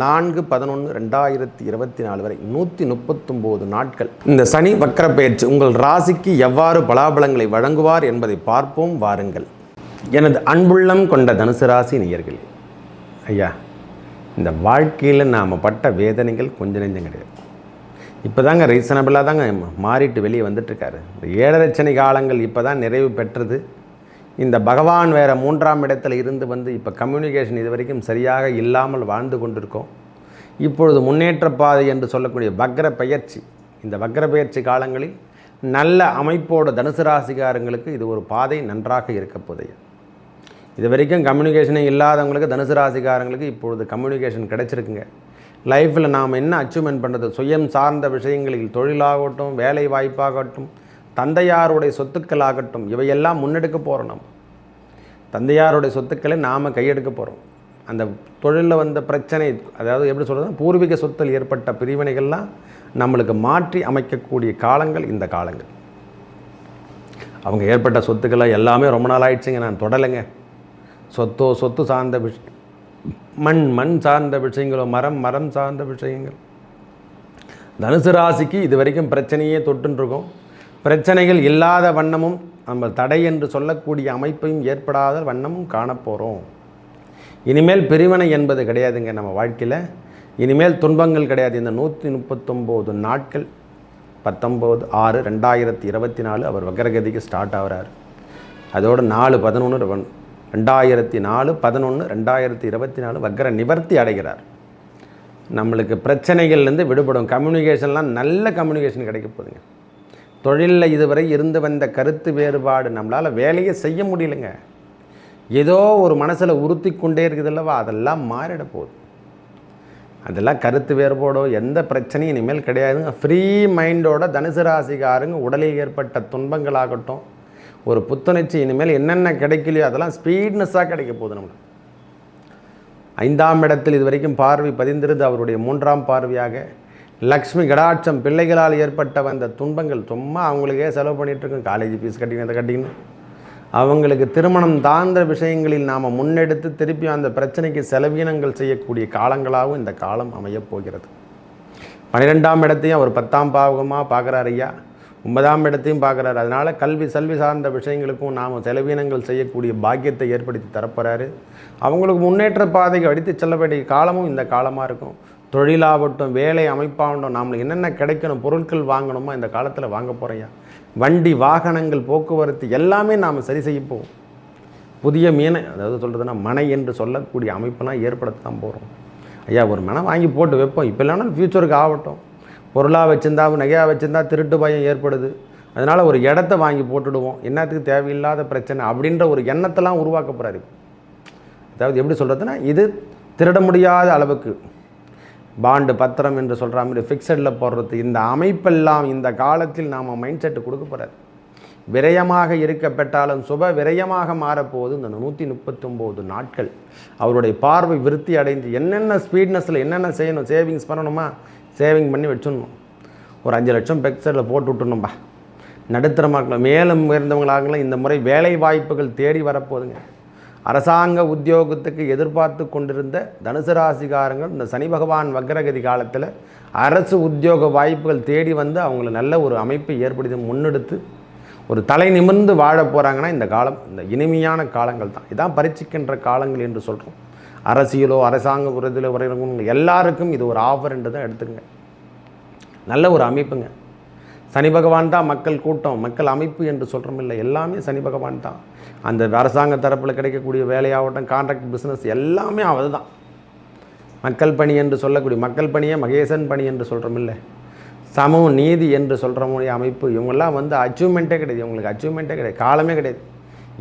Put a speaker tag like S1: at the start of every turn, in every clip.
S1: நான்கு பதினொன்று ரெண்டாயிரத்தி இருபத்தி நாலு வரை நூற்றி முப்பத்தொம்போது நாட்கள். இந்த சனி வக்கர பயிற்சி உங்கள் ராசிக்கு எவ்வாறு பலாபலங்களை வழங்குவார் என்பதை பார்ப்போம் வாருங்கள். எனது அன்புள்ளம் கொண்ட தனுசு ராசி நேயர்களே ஐயா இந்த வாழ்க்கையில் நாம் பட்ட வேதனைகள் கொஞ்சம் நெஞ்சம் கிடையாது. இப்போ தாங்க ரீசனபிளாக தாங்க மாறிட்டு வெளியே வந்துட்டுருக்காரு இந்த ஏழரை சனி காலங்கள் இப்போ தான் நிறைவு பெற்றது. இந்த பகவான் வேறு மூன்றாம் இடத்துல இருந்து வந்து இப்போ கம்யூனிகேஷன் இது வரைக்கும் சரியாக இல்லாமல் வாழ்ந்து கொண்டிருக்கோம். இப்பொழுது முன்னேற்ற பாதை என்று சொல்லக்கூடிய வக்ர பயிற்சி இந்த வக்ர பயிற்சி காலங்களில் நல்ல அமைப்போட தனுசு ராசிகாரங்களுக்கு இது ஒரு பாதை நன்றாக இருக்க இதுவரைக்கும் இது வரைக்கும் கம்யூனிகேஷனே இல்லாதவங்களுக்கு தனுசு ராசிக்காரங்களுக்கு இப்பொழுது கம்யூனிகேஷன் கிடைச்சிருக்குங்க. லைஃப்பில் நாம் என்ன அச்சீவ்மெண்ட் பண்ணுறது சுயம் சார்ந்த விஷயங்களில் தொழிலாகட்டும் வேலை வாய்ப்பாகட்டும் தந்தையாருடைய சொத்துக்களாகட்டும் இவையெல்லாம் முன்னெடுக்க போகிறோம் நம்ம தந்தையாருடைய சொத்துக்களை நாம் கையெடுக்க போகிறோம் அந்த தொழிலில் வந்த பிரச்சனை அதாவது எப்படி சொல்கிறது பூர்வீக சொத்தில் ஏற்பட்ட பிரிவினைகள்லாம் நம்மளுக்கு மாற்றி அமைக்கக்கூடிய காலங்கள் இந்த காலங்கள். அவங்க ஏற்பட்ட சொத்துக்களை எல்லாமே ரொம்ப நாள் ஆயிடுச்சுங்க நான் தொடலைங்க. சொத்தோ சொத்து சார்ந்த விஷ மண் மண் சார்ந்த விஷயங்களோ மரம் மரம் சார்ந்த விஷயங்கள். தனுசு ராசிக்கு இது வரைக்கும் பிரச்சனையே தொட்டுருக்கோம் பிரச்சனைகள் இல்லாத வண்ணமும் நம்ம தடை என்று சொல்லக்கூடிய அமைப்பையும் ஏற்படாத வண்ணமும் காணப்போகிறோம் இனிமேல் பிரிவினை என்பது கிடையாதுங்க நம்ம வாழ்க்கையில். இனிமேல் துன்பங்கள் கிடையாது. இந்த நூற்றி முப்பத்தொம்போது நாட்கள் பத்தொம்போது ஆறு ரெண்டாயிரத்தி இருபத்தி நாலு அவர் வக்கரகதிக்கு ஸ்டார்ட் ஆகிறார். அதோடு நாலு பதினொன்று ரெண்டாயிரத்தி நாலு பதினொன்று ரெண்டாயிரத்தி இருபத்தி நாலு வக்கர நிவர்த்தி அடைகிறார். நம்மளுக்கு பிரச்சனைகள்லேருந்து விடுபடும். கம்யூனிகேஷன்லாம் நல்ல கம்யூனிகேஷன் கிடைக்க போகுதுங்க. தொழிலில் இதுவரை இருந்து வந்த கருத்து வேறுபாடு நம்மளால் வேலையை செய்ய முடியலைங்க. ஏதோ ஒரு மனசில் உறுத்தி கொண்டே இருக்குதுல்லவா அதெல்லாம் மாறிட போகுது. அதெல்லாம் கருத்து வேறுபாடோ எந்த பிரச்சனையும் இனிமேல் கிடையாதுங்க. ஃப்ரீ மைண்டோட தனுசு ராசிக்காரங்க உடலில் ஏற்பட்ட துன்பங்களாகட்டும் ஒரு புத்துணர்ச்சி இனிமேல் என்னென்ன கிடைக்கலையோ அதெல்லாம் ஸ்பீட்னஸாக கிடைக்க போகுது நம்மளுக்கு. ஐந்தாம் இடத்தில் இதுவரைக்கும் பார்வை பதிந்திருது அவருடைய மூன்றாம் பார்வையாக. லக்ஷ்மி கடாட்சம் பிள்ளைகளால் ஏற்பட்ட வந்த துன்பங்கள் சும்மா அவங்களுக்கே செலவு பண்ணிகிட்டு இருக்கோம். காலேஜ் ஃபீஸ் கட்டிங்க அதை கட்டிக்கணும் அவங்களுக்கு திருமணம் தாழ்ந்த விஷயங்களில் நாம் முன்னெடுத்து திருப்பி அந்த பிரச்சனைக்கு செலவீனங்கள் செய்யக்கூடிய காலங்களாகவும் இந்த காலம் அமையப் போகிறது. பன்னிரெண்டாம் இடத்தையும் அவர் பத்தாம் பாவகமாக பார்க்குறாரு ஐயா. ஒன்பதாம் இடத்தையும் பார்க்குறாரு. அதனால் கல்வி செல்வி சார்ந்த விஷயங்களுக்கும் நாம் செலவீனங்கள் செய்யக்கூடிய பாக்கியத்தை ஏற்படுத்தி தரப்போகிறாரு அவங்களுக்கு முன்னேற்ற பாதைக்கு அடித்து செல்ல வேண்டிய காலமும் இந்த காலமாக இருக்கும். தொழிலாகட்டும் வேலை அமைப்பாகட்டும் நம்மளுக்கு என்னென்ன கிடைக்கணும் பொருட்கள் வாங்கணுமோ இந்த காலத்தில் வாங்க போகிறையா வண்டி வாகனங்கள் போக்குவரத்து எல்லாமே நாம் சரி செய்யப்போம் புதிய மீனை அதாவது சொல்கிறதுனா மனை என்று சொல்லக்கூடிய அமைப்பெல்லாம் ஏற்படுத்த தான் போகிறோம் ஐயா ஒரு மனை வாங்கி போட்டு வைப்போம். இப்போ இல்லைனா ஃப்யூச்சருக்கு ஆகட்டும். பொருளாக வச்சுருந்தா நகையாக வச்சுருந்தா திருட்டு பயம் ஏற்படுது. அதனால் ஒரு இடத்த வாங்கி போட்டுடுவோம். என்னத்துக்கு தேவையில்லாத பிரச்சனை அப்படின்ற ஒரு எண்ணத்தெல்லாம் உருவாக்க போகிறாரு அதாவது எப்படி சொல்கிறதுனா இது திருட முடியாத அளவுக்கு. பாண்டு பத்திரம் என்று சொல்கிற மாதிரி ஃபிக்ஸடில் போடுறது. இந்த அமைப்பெல்லாம் இந்த காலத்தில் நாம் மைண்ட் செட்டு கொடுக்க போகிறார் விரயமாக இருக்கப்பட்டாலும் சுப விரயமாக மாறப்போகுது. இந்த நூற்றி முப்பத்தொம்போது நாட்கள். அவருடைய பார்வை விருத்தி அடைந்து என்னென்ன ஸ்பீட்னஸில் என்னென்ன செய்யணும் சேவிங்ஸ் பண்ணணுமா? சேவிங் பண்ணி வச்சிடணும். ஒரு அஞ்சு லட்சம் பெக்சரில் போட்டு விட்டுணும்பா மக்கள் மேலும் உயர்ந்தவங்களாகலாம் இந்த முறை வேலை வாய்ப்புகள் தேடி வரப்போகுதுங்க. அரசாங்க உத்தியோகத்துக்கு எதிர்பார்த்து கொண்டிருந்த தனுசு ராசிகாரங்கள் இந்த சனி பகவான் வக்ரகதி காலத்தில் அரசு உத்தியோக வாய்ப்புகள் தேடி வந்து அவங்கள நல்ல ஒரு அமைப்பை ஏற்படுத்தி முன்னெடுத்து ஒரு தலை நிமிர்ந்து வாழ போகிறாங்கன்னா இந்த காலம் இந்த இனிமையான காலங்கள் தான். இதான் பரீட்சிக்கின்ற காலங்கள் என்று சொல்கிறோம் அரசியலோ அரசாங்க விருதிலோ உறவினர்கள் எல்லாருக்கும் இது ஒரு ஆஃபர் என்று தான் எடுத்துக்கங்க. நல்ல ஒரு அமைப்புங்க. சனி பகவான் தான் மக்கள் கூட்டம் மக்கள் அமைப்பு என்று சொல்கிறோம் இல்லை எல்லாமே சனி பகவான் தான். அந்த அரசாங்க தரப்பில் கிடைக்கக்கூடிய வேலையாகட்டும் கான்ட்ராக்ட் பிஸ்னஸ் எல்லாமே அவர் தான். மக்கள் பணி என்று சொல்லக்கூடிய மக்கள் பணியே மகேசன் பணி என்று சொல்கிறோம் இல்லை நீதி என்று சொல்கிற அமைப்பு. இவங்கெல்லாம் வந்து அச்சீவ்மெண்ட்டே கிடையாது. இவங்களுக்கு அச்சீவ்மெண்ட்டே கிடையாது. காலமே கிடையாது.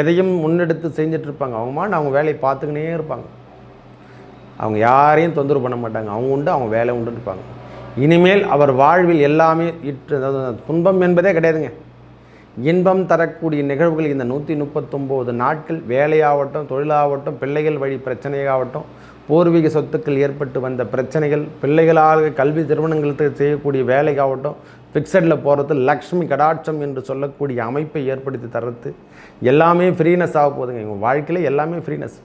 S1: எதையும் முன்னெடுத்து செஞ்சிட்ருப்பாங்க அவங்க மாட்டு அவங்க வேலையை பார்த்துக்கினே இருப்பாங்க. அவங்க யாரையும் தொந்தரவு பண்ண மாட்டாங்க. அவங்க உண்டு அவங்க வேலை உண்டு இருப்பாங்க. இனிமேல் அவர் வாழ்வில் எல்லாமே இற்று அதாவது துன்பம் என்பதே கிடையாதுங்க. இன்பம் தரக்கூடிய நிகழ்வுகள் இந்த நூற்றி முப்பத்தொம்போது நாட்கள் வேலையாகட்டும் தொழிலாகட்டும் பிள்ளைகள் வழி பிரச்சனையாகட்டும் பூர்வீக சொத்துக்கள் ஏற்பட்டு வந்த பிரச்சனைகள் பிள்ளைகளாக கல்வி நிறுவனங்களுக்கு செய்யக்கூடிய வேலைக்காகட்டும் ஃபிக்ஸடில் போகிறது லக்ஷ்மி கடாட்சம் என்று சொல்லக்கூடிய அமைப்பை ஏற்படுத்தி தரது. எல்லாமே ஃப்ரீனஸ் ஆக போகுதுங்க. எங்கள் வாழ்க்கையில் எல்லாமே ஃப்ரீனஸ்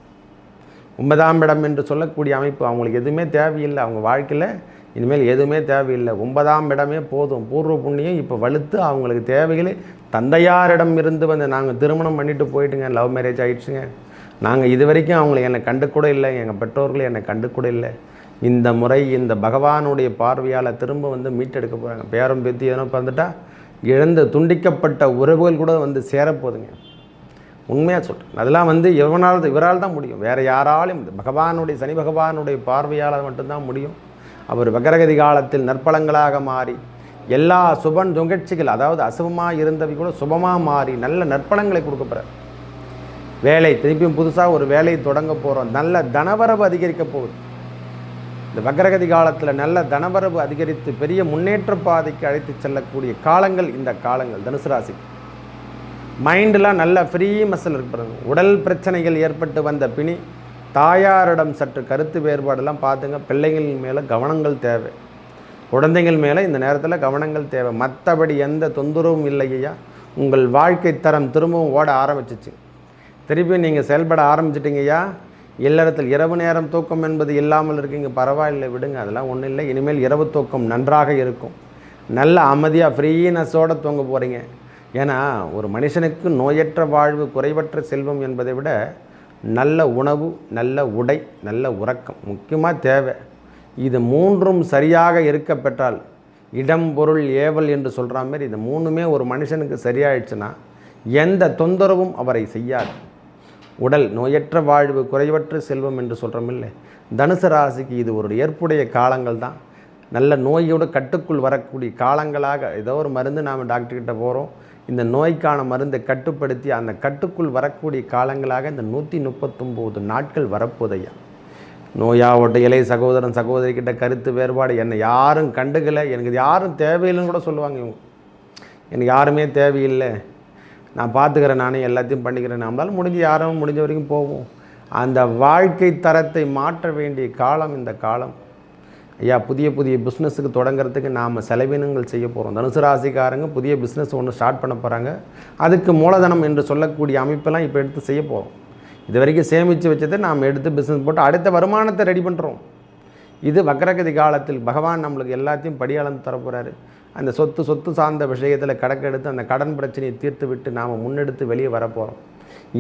S1: ஒன்பதாம் இடம் என்று சொல்லக்கூடிய அமைப்பு அவங்களுக்கு எதுவுமே தேவையில்லை. அவங்க வாழ்க்கையில் இனிமேல் எதுவுமே தேவையில்லை. ஒன்பதாம் இடமே போதும். பூர்வ புண்ணியம் இப்போ வலுத்து அவங்களுக்கு தேவைகளே. தந்தையாரிடம் இருந்து வந்து நாங்கள் திருமணம் பண்ணிட்டு போயிட்டுங்க. லவ் மேரேஜ் ஆகிடுச்சுங்க நாங்கள் இது வரைக்கும் அவங்களை என்னை கண்டு கூட இல்லை. எங்கள் பெற்றோர்கள் என்னை கண்டு கூட இல்லை. இந்த முறை இந்த பகவானுடைய பார்வையால் திரும்ப வந்து மீட்டெடுக்க போகிறாங்க பேரம் பேத்தி எதனா பிறந்துட்டா இழந்து துண்டிக்கப்பட்ட உறவுகள் கூட வந்து சேரப்போகுதுங்க. உண்மையாக சொல்கிறேன் அதெல்லாம் வந்து இவனால் இவரால் தான் முடியும். வேறு யாராலும் பகவானுடைய சனி பகவானுடைய பார்வையால் மட்டும்தான் முடியும். அவர் வகரகதி காலத்தில் நற்பலங்களாக மாறி எல்லா சுபன் துங்கட்சிகள் அதாவது அசுபமாக இருந்தவை கூட சுபமாக மாறி நல்ல நற்பலங்களை கொடுக்க போகிறார் வேலை திருப்பியும் புதுசாக ஒரு வேலையை தொடங்க போகிறோம் நல்ல தனவரவு அதிகரிக்க போகுது. இந்த வக்ரகதி காலத்தில் நல்ல தனவரவு அதிகரித்து பெரிய முன்னேற்ற பாதைக்கு அழைத்து செல்லக்கூடிய காலங்கள் இந்த காலங்கள் தனுசு ராசி. மைண்டெலாம் நல்ல ஃப்ரீ மசில் இருக்கு உடல் பிரச்சனைகள் ஏற்பட்டு வந்த பிணி தாயாரிடம் சற்று கருத்து வேறுபாடெல்லாம் பார்த்துங்க. பிள்ளைங்களின் மேலே கவனங்கள் தேவை. குழந்தைகள் மேலே இந்த நேரத்தில் கவனங்கள் தேவை. மற்றபடி எந்த தொந்தரவும் இல்லையா உங்கள் வாழ்க்கை தரம் திரும்பவும் ஓட ஆரம்பிச்சிச்சு. திருப்பி நீங்கள் செயல்பட ஆரம்பிச்சிட்டிங்கய்யா இல்லறத்தில் இரவு நேரம் தூக்கம் என்பது இல்லாமல் இருக்கீங்க. பரவாயில்லை விடுங்க. அதெல்லாம் ஒன்றும் இல்லை. இனிமேல் இரவு தூக்கம் நன்றாக இருக்கும். நல்ல அமைதியாக ஃப்ரீனஸோடு தூங்க போகிறீங்க ஏன்னா ஒரு மனுஷனுக்கு நோயற்ற வாழ்வு குறைவற்ற செல்வம் என்பதை விட நல்ல உணவு நல்ல உடை நல்ல உறக்கம். முக்கியமாக தேவை. இது மூன்றும் சரியாக இருக்க பெற்றால் இடம் பொருள் ஏவல் என்று சொல்கிற மாதிரி இது மூணுமே ஒரு மனுஷனுக்கு சரியாயிடுச்சுன்னா எந்த தொந்தரவும் அவரை செய்யாது. உடல் நோயற்ற வாழ்வு குறைவற்ற செல்வம் என்று சொல்கிறோமில்லை தனுசு ராசிக்கு இது ஒரு ஏற்புடைய காலங்கள் தான். நல்ல நோயோடு கட்டுக்குள் வரக்கூடிய காலங்களாக ஏதோ ஒரு மருந்து நாம் டாக்டர்கிட்ட போகிறோம் இந்த நோய்க்கான மருந்தை கட்டுப்படுத்தி அந்த கட்டுக்குள் வரக்கூடிய காலங்களாக இந்த நூற்றி முப்பத்தொம்போது நாட்கள் வரப்போதையா நோயாவட்ட இளைய சகோதரன் சகோதரிக்கிட்ட கருத்து வேறுபாடு என்னை யாரும் கண்டுக்கலை. எனக்கு இது யாரும் தேவையில்லைன்னு கூட சொல்லுவாங்க இவங்க. எனக்கு யாருமே தேவையில்லை. நான் பார்த்துக்கிறேன் நானே எல்லாத்தையும் பண்ணிக்கிறேன். நம்மளால் முடிஞ்சு யாரும் முடிஞ்ச வரைக்கும் போவோம். அந்த வாழ்க்கை தரத்தை மாற்ற வேண்டிய காலம் இந்த காலம். ஐயா புதிய புதிய பிஸ்னஸுக்கு தொடங்குறதுக்கு நாம் செலவினங்கள் செய்ய போகிறோம் தனுசு ராசிக்காரங்க புதிய பிஸ்னஸ் ஒன்று ஸ்டார்ட் பண்ண போகிறாங்க அதுக்கு மூலதனம் என்று சொல்லக்கூடிய அமைப்பெல்லாம் இப்போ எடுத்து செய்ய போகிறோம் இது வரைக்கும் சேமித்து வச்சதை நாம் எடுத்து பிஸ்னஸ் போட்டு அடுத்த வருமானத்தை ரெடி பண்ணுறோம் இது வக்ரகதி காலத்தில் பகவான் நம்மளுக்கு எல்லாத்தையும் படியாளம் தரப்போகிறாரு அந்த சொத்து சொத்து சார்ந்த விஷயத்தில் கணக்கெடுத்து அந்த கடன் பிரச்சனையை தீர்த்து விட்டு நாம் முன்னெடுத்து வெளியே வரப்போகிறோம்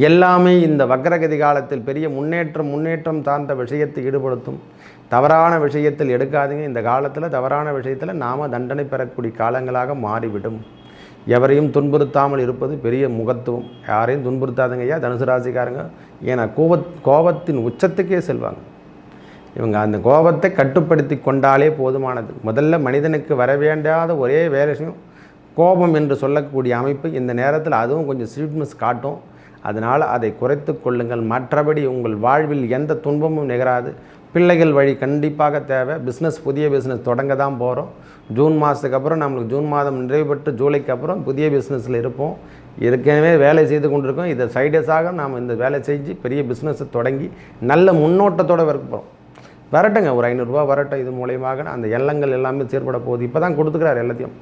S1: எல்லாமே இந்த வக்ரகதி காலத்தில் பெரிய முன்னேற்றம் முன்னேற்றம் சார்ந்த விஷயத்தை ஈடுபடுத்தும். தவறான விஷயத்தில் எடுக்காதீங்க. இந்த காலத்தில் தவறான விஷயத்தில் நாம் தண்டனை பெறக்கூடிய காலங்களாக மாறிவிடும். எவரையும் துன்புறுத்தாமல் இருப்பது பெரிய முகத்துவம். யாரையும் துன்புறுத்தாதுங்க ஐயா. தனுசு ராசிக்காரங்க. ஏன்னா கோபத் கோபத்தின் உச்சத்துக்கே செல்வாங்க. இவங்க அந்த கோபத்தை கட்டுப்படுத்தி கொண்டாலே போதுமானது. முதல்ல மனிதனுக்கு வர வேண்டாத ஒரே வேலை விஷயம் கோபம் என்று சொல்லக்கூடிய அமைப்பு இந்த நேரத்தில் அதுவும் கொஞ்சம் ஸ்வீட்னஸ் காட்டும். அதனால் அதை குறைத்து கொள்ளுங்கள். மற்றபடி உங்கள் வாழ்வில் எந்த துன்பமும் நிகராது. பிள்ளைகள் வழி கண்டிப்பாக தேவை. பிஸ்னஸ் புதிய பிஸ்னஸ் தொடங்க தான் போகிறோம் ஜூன் மாதத்துக்கு அப்புறம் நம்மளுக்கு ஜூன் மாதம் நிறைவு பெற்று ஜூலைக்கு அப்புறம் புதிய பிஸ்னஸில் இருப்போம். ஏற்கனவே வேலை செய்து கொண்டிருக்கோம். இதை சைடஸாக நாம் இந்த வேலை செஞ்சு பெரிய பிஸ்னஸை தொடங்கி நல்ல முன்னோட்டத்தோடு இருக்க வரட்டுங்க. ஒரு ஐநூறுரூவா வரட்டும். இது மூலியமாக அந்த எல்லங்கள் எல்லாமே செயற்பட போகுது. இப்போ தான் கொடுத்துக்கிறார் எல்லாத்தையும்.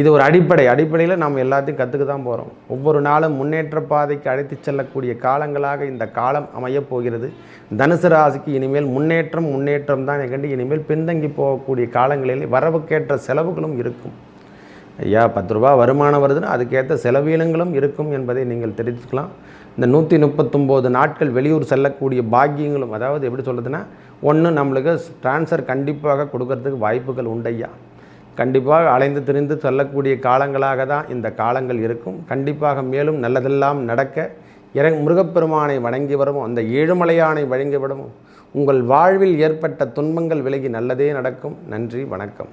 S1: இது ஒரு அடிப்படை. அடிப்படையில் நாம் எல்லாத்தையும் கற்றுக்க தான் போகிறோம் ஒவ்வொரு நாளும் முன்னேற்ற பாதைக்கு அழைத்து செல்லக்கூடிய காலங்களாக இந்த காலம் அமையப் போகிறது. தனுசு ராசிக்கு இனிமேல் முன்னேற்றம் முன்னேற்றம் தான் கண்டு இனிமேல் பின்தங்கி போகக்கூடிய காலங்களில் வரவுக்கேற்ற செலவுகளும் இருக்கும். ஐயா பத்து ரூபா வருமானம் வருதுன்னா அதுக்கேற்ற செலவீனங்களும் இருக்கும் என்பதை நீங்கள் தெரிஞ்சுக்கலாம். இந்த நூற்றி முப்பத்தொம்போது நாட்கள் வெளியூர் செல்லக்கூடிய பாக்கியங்களும் அதாவது எப்படி சொல்கிறதுன்னா ஒன்று நம்மளுக்கு ட்ரான்ஸ்ஃபர் கண்டிப்பாக கொடுக்கறதுக்கு வாய்ப்புகள் உண்டையா கண்டிப்பாக அலைந்து திரிந்து சொல்லக்கூடிய காலங்களாக தான் இந்த காலங்கள் இருக்கும். கண்டிப்பாக மேலும் நல்லதெல்லாம் நடக்க இற முருகப்பெருமானை வணங்கி வரவும். அந்த ஏழுமலையானை வழங்கி விடவும் உங்கள் வாழ்வில் ஏற்பட்ட துன்பங்கள் விலகி நல்லதே நடக்கும். நன்றி வணக்கம்.